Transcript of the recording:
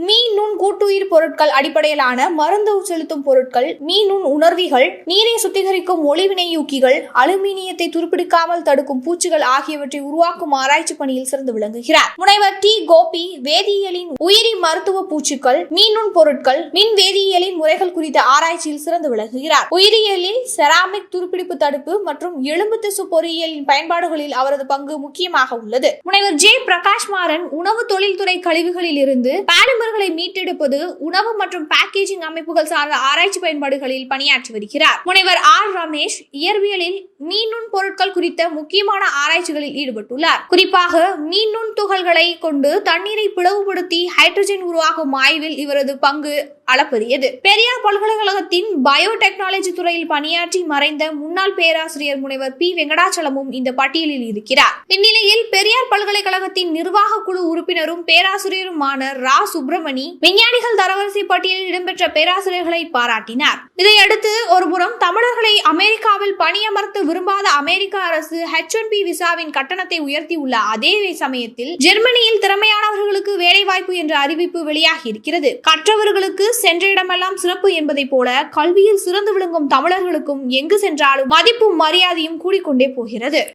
மீன் நுண் கூட்டுயிர் பொருட்கள் அடிப்படையிலான மருந்து செலுத்தும் பொருட்கள் மீன் நுண் உணர்விகள் நீரை சுத்திகரிக்கும் ஒளிவினையூக்கிகள் அலுமினியத்தை துருப்பிடிக்காமல் தடுக்கும் பூச்சிகள் ஆகியவற்றை உருவாக்கும் ஆராய்ச்சி பணியில் சிறந்து விளங்குகிறார். முனைவர் டி. கோபி வேதியியலின் உயிரி மருத்துவ பூச்சிகள் மீன் பொருட்கள் மின் வேதியியலின் முறைகள் குறித்த ஆராய்ச்சியில் சிறந்து விளங்குகிறார். உயிரியலில் செராமிக் துருப்பிடிப்பு தடுப்பு மற்றும் எலும்பு திசு பொறியியலின் பயன்பாடுகளில் அவரது பங்கு முக்கியமாக உள்ளது. முனைவர் ஜே. பிரகாஷ் மாறன் உணவு தொழில்துறை கழிவுகளில் இருந்து பாலிமர்களை மீட்டெடுப்பது உணவு மற்றும் பேக்கேஜிங் அமைப்புகள் சார்ந்த ஆராய்ச்சி பயன்பாடுகளில் பணியாற்றி வருகிறார். முனைவர் ஆர். ரமேஷ் இயற்பியலில் மீன் பொருட்கள் குறித்த முக்கியமான ஆராய்ச்சிகளில் ஈடுபட்டுள்ளார். குறிப்பாக மீனுண் துகள்களை கொண்டு தண்ணீரை பிளவுபடுத்தி ஹைட்ரஜன் உருவாகும் ஆய்வில் இவரது பங்கு அளப்பரியது. பெரியார் பல்கலைக்கழகத்தின் பயோடெக்னாலஜி துறையில் பணியாற்றி மறைந்த முன்னாள் பேராசிரியர் முனைவர் பி. வெங்கடாச்சலமும் இந்த பட்டியலில் இருக்கிறார். இந்நிலையில் பெரியார் பல்கலைக்கழகத்தின் நிர்வாக குழு உறுப்பினரும் பேராசிரியருமான ரா. சுப்பிரமணி விஞ்ஞானிகள் தரவரிசை பட்டியலில் இடம்பெற்ற பேராசிரியர்களை பாராட்டினார். இதையடுத்து ஒருபுறம் தமிழர்களை அமெரிக்காவில் பணியமர்த்த விரும்பாத அமெரிக்க அரசு ஹெச் ஒன் பி விசாவின் கட்டணத்தை உயர்த்தியுள்ள அதே சமயத்தில் ஜெர்மனியில் திறமையானவர்களுக்கு வேலைவாய்ப்பு என்ற அறிவிப்பு வெளியாகி இருக்கிறது கற்றவர்களுக்கு சென்ற இடமெல்லாம் சிறப்பு என்பதைப் போல கல்வியில் சிறந்து விளங்கும் தமிழர்களுக்கும் எங்கு சென்றாலும் மதிப்பும் மரியாதையும் கூடிக்கொண்டே போகிறது.